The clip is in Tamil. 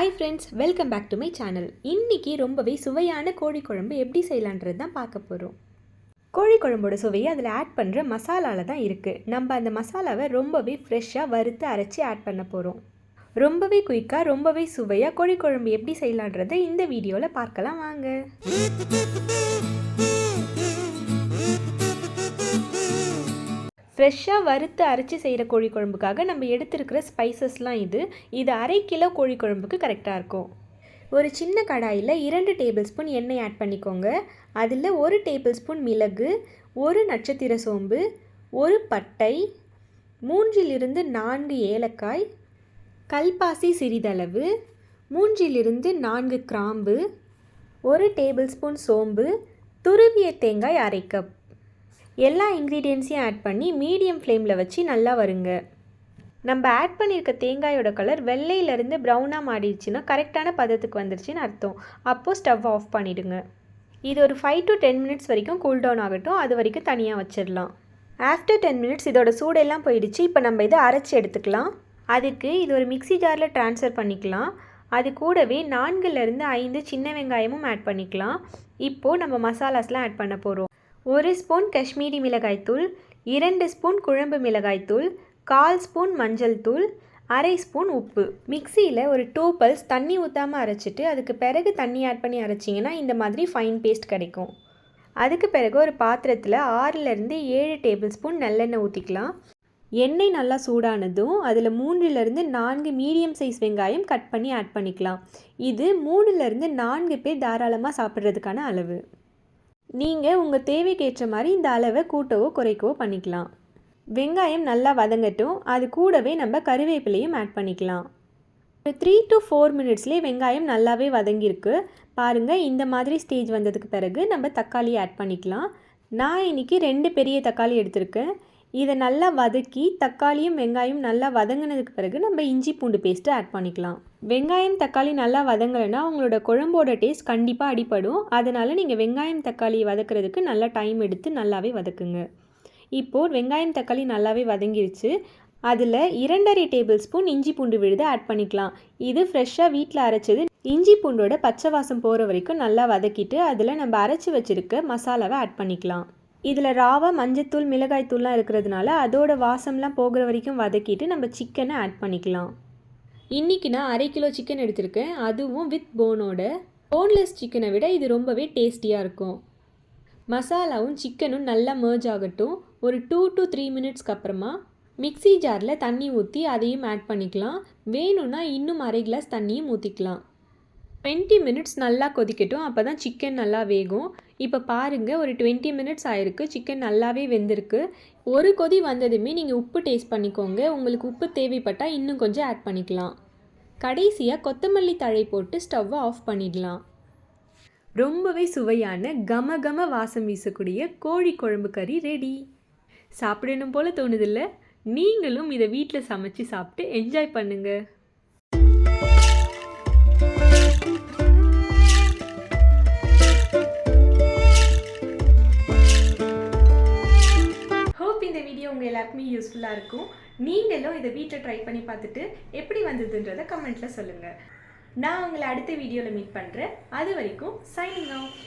Hi friends welcome back to my channel இன்றைக்கி ரொம்பவே சுவையான கோழி குழம்பு எப்படி செய்யலான்றது தான் பார்க்க போகிறோம் கோழி குழம்போட சுவையை அதில் ஆட் பண்ணுற மசாலாவில் தான் இருக்குது நம்ம அந்த மசாலாவை ரொம்பவே ஃப்ரெஷ்ஷாக வறுத்து அரைச்சி ஆட் பண்ண போகிறோம் ரொம்பவே குயிக்காக ரொம்பவே சுவையாக கோழி குழம்பு எப்படி செய்யலான்றதை இந்த வீடியோவில் பார்க்கலாம் வாங்க. ஃப்ரெஷ்ஷாக வறுத்து அரைச்சி செய்கிற கோழி குழம்புக்காக நம்ம எடுத்துருக்கிற ஸ்பைசஸ்லாம் இது. இது அரை கிலோ கோழி குழம்புக்கு கரெக்டாக இருக்கும். ஒரு சின்ன கடாயில் இரண்டு டேபிள் ஸ்பூன் எண்ணெய் ஆட் பண்ணிக்கோங்க. அதில் ஒரு டேபிள் ஸ்பூன் மிளகு ஒரு நட்சத்திர சோம்பு ஒரு பட்டை மூன்றிலிருந்து நான்கு ஏலக்காய் கல்பாசி சிறிதளவு மூன்றிலிருந்து நான்கு கிராம்பு ஒரு டேபிள் ஸ்பூன் சோம்பு துருவிய தேங்காய் அரை கப். எல்லா இன்க்ரீடியன்ஸையும் ஆட் பண்ணி மீடியம் ஃப்ளேமில் வச்சு நல்லா வருங்க. நம்ம ஆட் பண்ணியிருக்க தேங்காயோட கலர் வெள்ளையிலேருந்து ப்ரௌனாக மாறிடுச்சுன்னா கரெக்டான பதத்துக்கு வந்துருச்சுன்னு அர்த்தம். அப்போது ஸ்டவ் ஆஃப் பண்ணிவிடுங்க இது ஒரு ஃபைவ் டு டென் மினிட்ஸ் வரைக்கும் கூல் டவுன் ஆகட்டும். அது வரைக்கும் தனியாக வச்சிடலாம். ஆஃப்டர் டென் மினிட்ஸ் இதோட சூடெல்லாம் போயிடுச்சு. இப்போ நம்ம இதை அரைச்சி எடுத்துக்கலாம். அதுக்கு இது ஒரு மிக்ஸி ஜாரில் ட்ரான்ஸ்ஃபர் பண்ணிக்கலாம். அது கூடவே நான்குலேருந்து ஐந்து சின்ன வெங்காயமும் ஆட் பண்ணிக்கலாம். இப்போது நம்ம மசாலாஸ்லாம் ஆட் பண்ண போகிறோம் ஒரு ஸ்பூன் காஷ்மீரி மிளகாய்த்தூள் இரண்டு ஸ்பூன் குழம்பு மிளகாய்த்தூள் கால் ஸ்பூன் மஞ்சள் தூள் அரை ஸ்பூன் உப்பு. மிக்சியில் ஒரு டூ பல்ஸ் தண்ணி ஊற்றாமல் அரைச்சிட்டு அதுக்கு பிறகு தண்ணி ஆட் பண்ணி அரைச்சிங்கன்னா இந்த மாதிரி ஃபைன் பேஸ்ட் கிடைக்கும். அதுக்கு பிறகு ஒரு பாத்திரத்தில் ஆறுலேருந்து ஏழு டேபிள் ஸ்பூன் நல்லெண்ணெய் ஊற்றிக்கலாம் எண்ணெய் நல்லா சூடானதும் அதில் மூன்றிலிருந்து நான்கு மீடியம் சைஸ் வெங்காயம் கட் பண்ணி ஆட் பண்ணிக்கலாம். இது மூணுலேருந்து நான்கு பேர் தாராளமாக சாப்பிட்றதுக்கான அளவு. நீங்கள் உங்கள் தேவைக்கேற்ற மாதிரி இந்த அளவை கூட்டவோ குறைக்கவோ பண்ணிக்கலாம். வெங்காயம் நல்லா வதங்கட்டும். அது கூடவே நம்ம கருவேப்பிலையும் ஆட் பண்ணிக்கலாம். ஒரு த்ரீ டு ஃபோர் மினிட்ஸ்லேயே வெங்காயம் நல்லாவே வதங்கியிருக்கு. பாருங்கள் இந்த மாதிரி ஸ்டேஜ் வந்ததுக்கு பிறகு நம்ம தக்காளி ஆட் பண்ணிக்கலாம். நான் இன்றைக்கி ரெண்டு பெரிய தக்காளி எடுத்திருக்கேன். இதை நல்லா வதக்கி தக்காளியும் வெங்காயம் நல்லா வதங்கினதுக்கு பிறகு நம்ம இஞ்சி பூண்டு பேஸ்ட்டு ஆட் பண்ணிக்கலாம். வெங்காயம் தக்காளி நல்லா வதங்கலைன்னா உங்களோட குழம்போட டேஸ்ட் கண்டிப்பாக அடிப்படும் அதனால் நீங்கள் வெங்காயம் தக்காளி வதக்கிறதுக்கு நல்லா டைம் எடுத்து நல்லாவே வதக்குங்க. இப்போது வெங்காயம் தக்காளி நல்லாவே வதங்கிருச்சு. அதில் இரண்டரை டேபிள் ஸ்பூன் இஞ்சி பூண்டு விழுது ஆட் பண்ணிக்கலாம். இது ஃப்ரெஷ்ஷாக வீட்டில் அரைச்சது. இஞ்சி பூண்டோட பச்சை வாசம் போகிற வரைக்கும் நல்லா வதக்கிட்டு அதில் நம்ம அரைச்சி வச்சுருக்க மசாலாவை ஆட் பண்ணிக்கலாம். இதில் ராவா மஞ்சத்தூள் மிளகாய்த்தூள்லாம் இருக்கிறதுனால அதோட வாசம்லாம் போகிற வரைக்கும் வதக்கிட்டு நம்ம சிக்கனை ஆட் பண்ணிக்கலாம். இன்றைக்கி நான் அரை கிலோ சிக்கன் எடுத்திருக்கேன். அதுவும் வித் போனோட போன்லெஸ் சிக்கனை விட இது ரொம்பவே டேஸ்டியாக இருக்கும். மசாலாவும் சிக்கனும் நல்லா மர்ஜ் ஆகட்டும். ஒரு டூ டு த்ரீ மினிட்ஸ்க்கு அப்புறமா மிக்ஸி ஜாரில் தண்ணி ஊற்றி அதையும் ஆட் பண்ணிக்கலாம். வேணும்னா இன்னும் அரை கிளாஸ் தண்ணியும் ஊற்றிக்கலாம் டுவெண்ட்டி மினிட்ஸ் நல்லா கொதிக்கட்டும். அப்போ தான் சிக்கன் நல்லா வேகும். இப்போ பாருங்கள் ஒரு டுவெண்ட்டி மினிட்ஸ் ஆயிருக்கு. சிக்கன் நல்லாவே வெந்திருக்கு. ஒரு கொதி வந்ததுமே நீங்கள் உப்பு டேஸ்ட் பண்ணிக்கோங்க. உங்களுக்கு உப்பு தேவைப்பட்டால் இன்னும் கொஞ்சம் ஆட் பண்ணிக்கலாம். கடைசியாக கொத்தமல்லி தழை போட்டு ஸ்டவ்வை ஆஃப் பண்ணிடலாம். ரொம்பவே சுவையான கம கம வாசம் வீசக்கூடிய கோழி குழம்பு கறி ரெடி சாப்பிடணும் போல் தோணுதில்ல? நீங்களும் இதை வீட்டில் சமைச்சு சாப்பிட்டு என்ஜாய் பண்ணுங்கள் உங்கள் எல்லாருக்குமே யூஸ்ஃபுல்லாக இருக்கும். நீங்களும் இதை வீட்டில் ட்ரை பண்ணி பார்த்துட்டு எப்படி வந்ததுன்றதை கமெண்ட்டில் சொல்லுங்கள் நான் உங்களை அடுத்த வீடியோவில் மீட் பண்ணுறேன் அது வரைக்கும் சைனிங் ஆஃப்